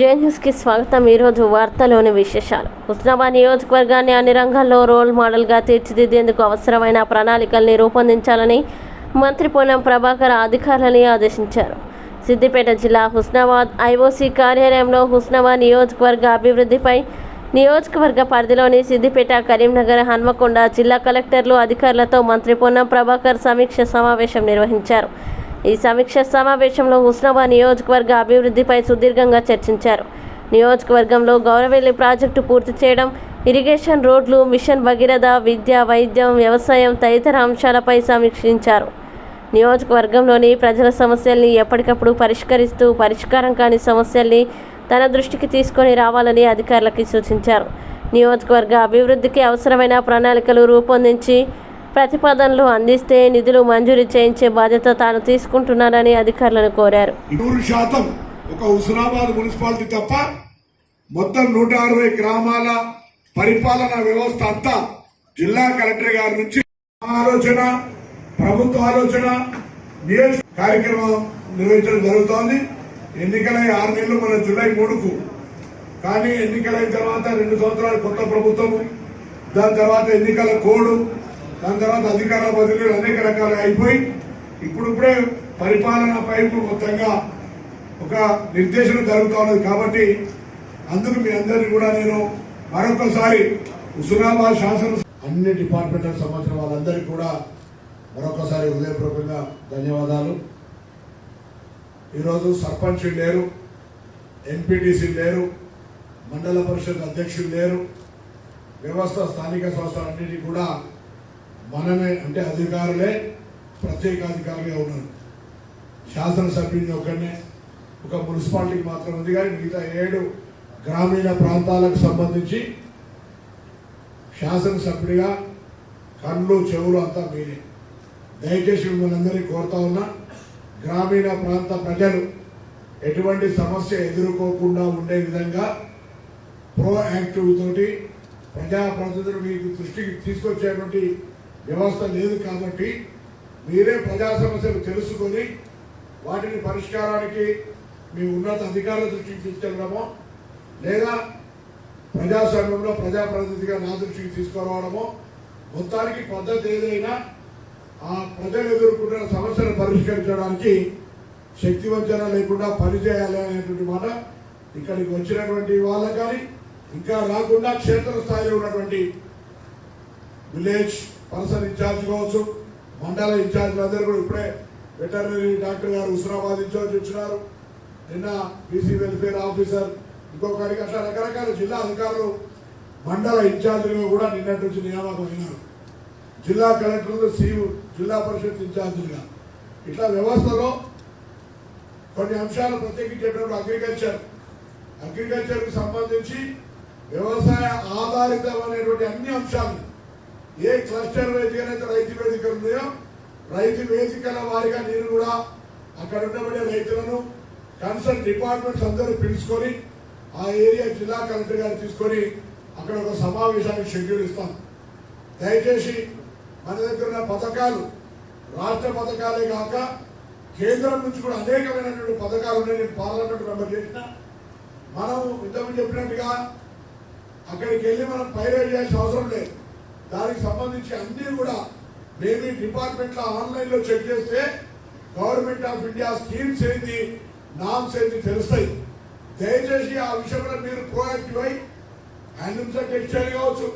జే న్యూస్కి స్వాగతం ఈరోజు వార్తలోని విశేషాలు. హుస్నాబాద్ నియోజకవర్గాన్ని అన్ని రంగాల్లో రోల్ మోడల్గా తీర్చిదిద్దేందుకు అవసరమైన ప్రణాళికల్ని రూపొందించాలని మంత్రి పొన్నం ప్రభాకర్ అధికారులని ఆదేశించారు. సిద్దిపేట జిల్లా హుస్నాబాద్ ఐఓసీ కార్యాలయంలో హుస్నాబాద్ నియోజకవర్గ అభివృద్ధిపై నియోజకవర్గ పరిధిలోని సిద్దిపేట కరీంనగర్ హన్మకొండ జిల్లా కలెక్టర్లు అధికారులతో మంత్రి పొన్నం ప్రభాకర్ సమీక్ష సమావేశం నిర్వహించారు. ఈ సమీక్ష సమావేశంలో హుస్నాబాద్ నియోజకవర్గ అభివృద్ధిపై సుదీర్ఘంగా చర్చించారు. నియోజకవర్గంలో గౌరవెల్లి ప్రాజెక్టు పూర్తి చేయడం ఇరిగేషన్ రోడ్లు మిషన్ భగీరథ విద్య వైద్యం వ్యవసాయం తదితర అంశాలపై సమీక్షించారు. నియోజకవర్గంలోని ప్రజల సమస్యల్ని ఎప్పటికప్పుడు పరిష్కరిస్తూ పరిష్కారం కాని సమస్యల్ని తన దృష్టికి తీసుకొని రావాలని అధికారులకి సూచించారు. నియోజకవర్గ అభివృద్ధికి అవసరమైన ప్రణాళికలు రూపొందించి ప్రతిపాదనలు అందిస్తే నిధులు మంజూరు చేయించే బాధ్యత తాను తీసుకుంటున్నానని అధికారులను కోరారు. నూరు శాతం ఒక హుస్నాబాద్ మున్సిపాలిటీ తప్ప మొత్తం నూట అరవై గ్రామాల పరిపాలనా వ్యవస్థ అంతా జిల్లా కలెక్టర్ గారి నుంచి ఆలోచన ప్రభుత్వ ఆలోచన కార్యక్రమం నిర్వహించడం జరుగుతోంది. ఎన్నికలై ఆరు నెలలు మన జూలై మూడుకు. కానీ ఎన్నికలైన తర్వాత రెండు సంవత్సరాలు కొత్త ప్రభుత్వము దాని తర్వాత ఎన్నికల కోడ్ దాని తర్వాత అధికార బదిలీలు అనేక రకాలు అయిపోయి ఇప్పుడిప్పుడే పరిపాలన పైపు మొత్తంగా ఒక నిర్దేశం జరుగుతూ ఉన్నది. కాబట్టి అందుకు మీ అందరినీ కూడా నేను మరొకసారి హుస్నాబాద్ శాసన అన్ని డిపార్ట్మెంట్లకు సంబంధించిన వాళ్ళందరికీ కూడా మరొకసారి హృదయపూర్వకంగా ధన్యవాదాలు. ఈరోజు సర్పంచ్ లేరు ఎంపీటీసీ లేరు మండల పరిషత్ అధ్యక్షులు లేరు వ్యవస్థ స్థానిక సంస్థలన్నిటి కూడా మనమే అంటే అధికారులే ప్రత్యేక అధికారులుగా ఉన్నారు. శాసనసభ్యుని ఒకనే ఒక మున్సిపాలిటీకి మాత్రం ఉంది కానీ మిగతా ఏడు గ్రామీణ ప్రాంతాలకు సంబంధించి శాసనసభ్యుడిగా కళ్ళు చెవులు అంతా మీరే. దయచేసి మిమ్మల్ని అందరినీ కోరుతా ఉన్నా గ్రామీణ ప్రాంత ప్రజలు ఎటువంటి సమస్య ఎదుర్కోకుండా ఉండే విధంగా ప్రోయాక్టివ్ తోటి ప్రజాప్రతినిధులు మీకు దృష్టికి తీసుకొచ్చేటువంటి వ్యవస్థ లేదు కాబట్టి మీరే ప్రజా సమస్యలు తెలుసుకొని వాటిని పరిష్కారానికి మీ ఉన్నత అధికారుల దృష్టికి తీసుకెళ్ళడమో లేదా ప్రజాస్వామ్యంలో ప్రజాప్రతినిధిగా నా దృష్టికి తీసుకురావడమో మొత్తానికి పద్ధతి ఏదైనా ఆ ప్రజలు ఎదుర్కొంటున్న సమస్యను పరిష్కరించడానికి శక్తివంచన లేకుండా పనిచేయాలి అనేటువంటి మాట ఇక్కడికి వచ్చినటువంటి వాళ్ళకు కానీ ఇంకా రాకుండా క్షేత్రస్థాయిలో ఉన్నటువంటి విలేజ్ పర్సన్ ఇన్ఛార్జ్ కావచ్చు మండల ఇన్ఛార్జ్లు అందరూ కూడా ఇప్పుడే వెటర్నరీ డాక్టర్ గారు హుస్నాబాద్ ఇన్ఛార్జ్ వచ్చినారు. నిన్న బీసీ వెల్ఫేర్ ఆఫీసర్ ఇంకొకరికి అట్లా రకరకాల జిల్లా అధికారులు మండల ఇన్ఛార్జీలు కూడా నిన్నటి నుంచి నియామకం అయినారు. జిల్లా కలెక్టర్లు సీఈ జిల్లా పరిషత్ ఇన్ఛార్జీలుగా. ఇట్లా వ్యవస్థలో కొన్ని అంశాలు ప్రత్యేకించేటప్పుడు అగ్రికల్చర్ అగ్రికల్చర్కి సంబంధించి వ్యవసాయ ఆధారితమైనటువంటి అన్ని అంశాలు ఏ క్లస్టర్ వేదికనైతే రైతు వేదికలు ఉన్నాయో రైతు వేదికల వారిగా నేను కూడా అక్కడ ఉండబడే రైతులను కన్సర్న్ డిపార్ట్మెంట్స్ అందరూ పిలుచుకొని ఆ ఏరియా జిల్లా కలెక్టర్ గారు తీసుకొని అక్కడ ఒక సమావేశానికి షెడ్యూల్ ఇస్తాం దయచేసి మన దగ్గర ఉన్న పథకాలు రాష్ట్ర పథకాలే కాక కేంద్రం నుంచి కూడా అనేకమైనటువంటి పథకాలు ఉన్నాయి. నేను పార్లమెంట్ మెంబర్ చేసిన. మనం ఇంతకుముందు చెప్పినట్టుగా అక్కడికి వెళ్ళి మనం పైరేట్ చేయాల్సిన అవసరం లేదు. దానికి సంబంధించి అన్ని కూడా మేము డిపార్ట్మెంట్లో ఆన్లైన్లో చెక్ చేస్తే గవర్నమెంట్ ఆఫ్ ఇండియా స్కీమ్స్ ఏంది నామ్స్ ఏంది తెలుస్తాయి. దయచేసి ఆ విషయంలో మీరు ప్రోయాక్టివ్ అయి హ్యాండ్లూమ్స్ టెక్స్టైల్ కావచ్చు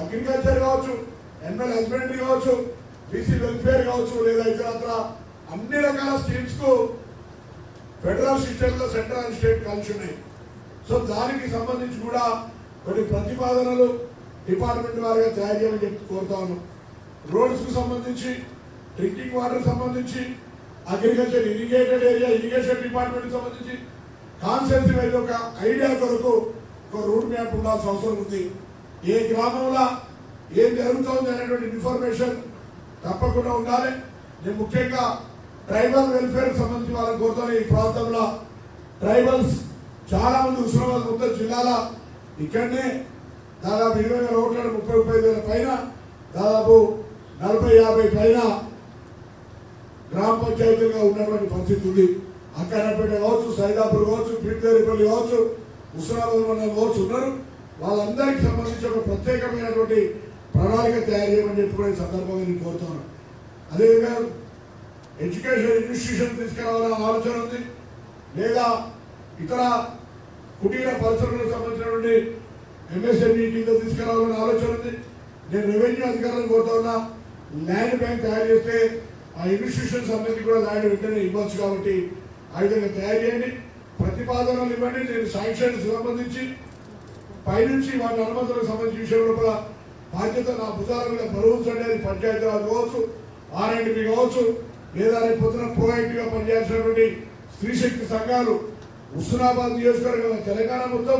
అగ్రికల్చర్ కావచ్చు ఎన్ఎల్ హస్బెండరీ కావచ్చు బీసీ వెల్ఫేర్ కావచ్చు లేదా ఇతరత్ర అన్ని రకాల స్కీమ్స్కు ఫెడరల్ సిస్టమ్లో సెంట్రల్ అండ్ స్టేట్ కలిసి ఉన్నాయి. సో దానికి సంబంధించి కూడా కొన్ని ప్రతిపాదనలు డిపార్ట్మెంట్ వారిగా తయారు చేయమని చెప్పి కోరుతాను రోడ్స్కు సంబంధించి డ్రింకింగ్ వాటర్ సంబంధించి agriculture irrigated area irrigation department సంబంధించి కాన్సెప్ట్ వైజ్ ఒక ఐడియా కొరకు ఒక రూట్ మ్యాప్ ఉండాల్సిన అవసరం ఉంది. ఏ గ్రామంలో ఏం జరుగుతుంది అనేటువంటి ఇన్ఫర్మేషన్ తప్పకుండా ఉండాలి. నేను ముఖ్యంగా ట్రైబల్ వెల్ఫేర్ సంబంధించి వాళ్ళని కోరుతాను. ఈ ప్రాంతంలో ట్రైబల్స్ చాలా మంది ఉస్మానాబాద్ మొత్తం జిల్లాలో ఇక్కడనే దాదాపు ఇరవై వేల ఓట్ల ముప్పై ముప్పై వేల పైన దాదాపు నలభై యాభై పైన గ్రామ పంచాయతీలుగా ఉన్నటువంటి పరిస్థితి ఉంది. అక్కడపేట కావచ్చు సైదాపూర్ కావచ్చు పిడిదేరిపల్లి కావచ్చు హుస్నాబాద్ మండలం కావచ్చు ఉన్నారు. వాళ్ళందరికీ సంబంధించి ఒక ప్రత్యేకమైనటువంటి ప్రణాళిక తయారు చేయమని చెప్పి కూడా ఈ సందర్భంగా నేను కోరుతున్నాను. అదేవిధంగా ఎడ్యుకేషన్ ఇన్స్టిట్యూషన్ తీసుకురావాలనే ఆలోచన ఉంది. లేదా ఇతర కుటీర పరిశ్రమలకు సంబంధించినటువంటి ఎంఎస్ఎంఈ కింద తీసుకురావాలనే ఆలోచన ఉంది. నేను రెవెన్యూ అధికారులను కోరుతా ఉన్నా ల్యాండ్ బ్యాంక్ తయారు చేస్తే ఆ ఇన్స్టిట్యూషన్స్ అందరికీ కూడా ల్యాండ్ వెంటనే ఇవ్వచ్చు కాబట్టి ఆ విధంగా తయారు చేయండి. ప్రతిపాదనలు ఇవ్వండి. నేను శాంక్షన్ సంబంధించి పైనుంచి వాటి అనుమతులకు సంబంధించిన విషయంలో కూడా బాధ్యత నా భుజాల మీద బరువుంచండి. అది పంచాయతీరాజ్ కావచ్చు ఆర్ఎండ్బి కావచ్చు లేదా రేపు పొద్దున proactive పనిచేసినటువంటి స్త్రీ శక్తి సంఘాలు హుస్నాబాద్ నియోజకవర్గం తెలంగాణ మొత్తం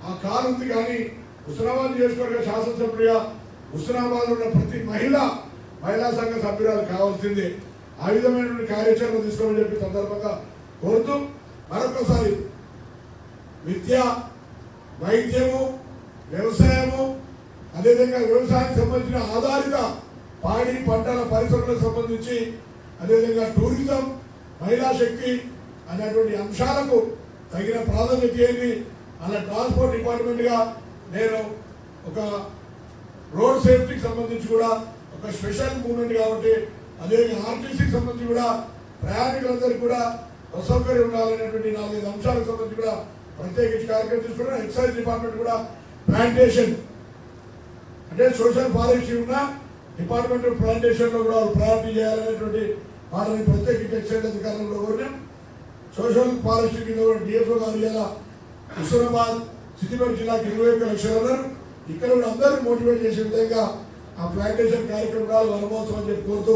ఆ కారు ఉంది కానీ హుస్నాబాద్ నియోజకవర్గ శాసనసభ్యుడిగా హుస్నాబాద్ ఉన్న ప్రతి మహిళ మహిళా సంఘ సభ్యురాలు కావాల్సిందే. ఆ విధమైనటువంటి కార్యాచరణ తీసుకోమని చెప్పి సందర్భంగా కోరుతూ మరొకసారి విద్య వైద్యము వ్యవసాయము అదేవిధంగా వ్యవసాయానికి సంబంధించిన ఆధారిత పాడి పంటల పరిశ్రమలకు సంబంధించి అదేవిధంగా టూరిజం మహిళా శక్తి అనేటువంటి అంశాలకు తగిన ప్రాధాన్యత ఇవ్వండి అలా ట్రాన్స్పోర్ట్ డిపార్ట్మెంట్గా నేను ఒక రోడ్ సేఫ్టీకి సంబంధించి కూడా ఒక స్పెషల్ మూమెంట్ కాబట్టి అదేవిధంగా ఆర్టీసీకి సంబంధించి కూడా ప్రయాణికులందరికీ కూడా అసౌకర్యం ఉండాలనేటువంటి నాలుగైదు అంశాలకు సంబంధించి కూడా ప్రత్యేకించి కార్యక్రమం తీసుకున్నాం ఎక్సైజ్ డిపార్ట్మెంట్ కూడా ప్లాంటేషన్ అంటే సోషల్ ఫారెస్ట్రీ ఉన్న డిపార్ట్మెంట్ ప్లాంటేషన్లో కూడా వాళ్ళు ప్రయారిటీ చేయాలనేటువంటి వాళ్ళని ప్రత్యేకించి ఎక్సైజ్ అధికారంలో కోరినాం. సోషల్ ఫారెస్ట్రీ కింద కూడా డిఎఫ్ఓ గారు ఇలా హుస్నాబాద్ సిద్దిపేట జిల్లాకి ఇరవై ఒక్క లక్షలు ఉన్నారు. ఇక్కడ కూడా అందరూ మోటివేట్ చేసే విధంగా ఆ ప్లాంటేషన్ కార్యక్రమాలు వనమహోత్సవం అని చెప్పి కోరుతూ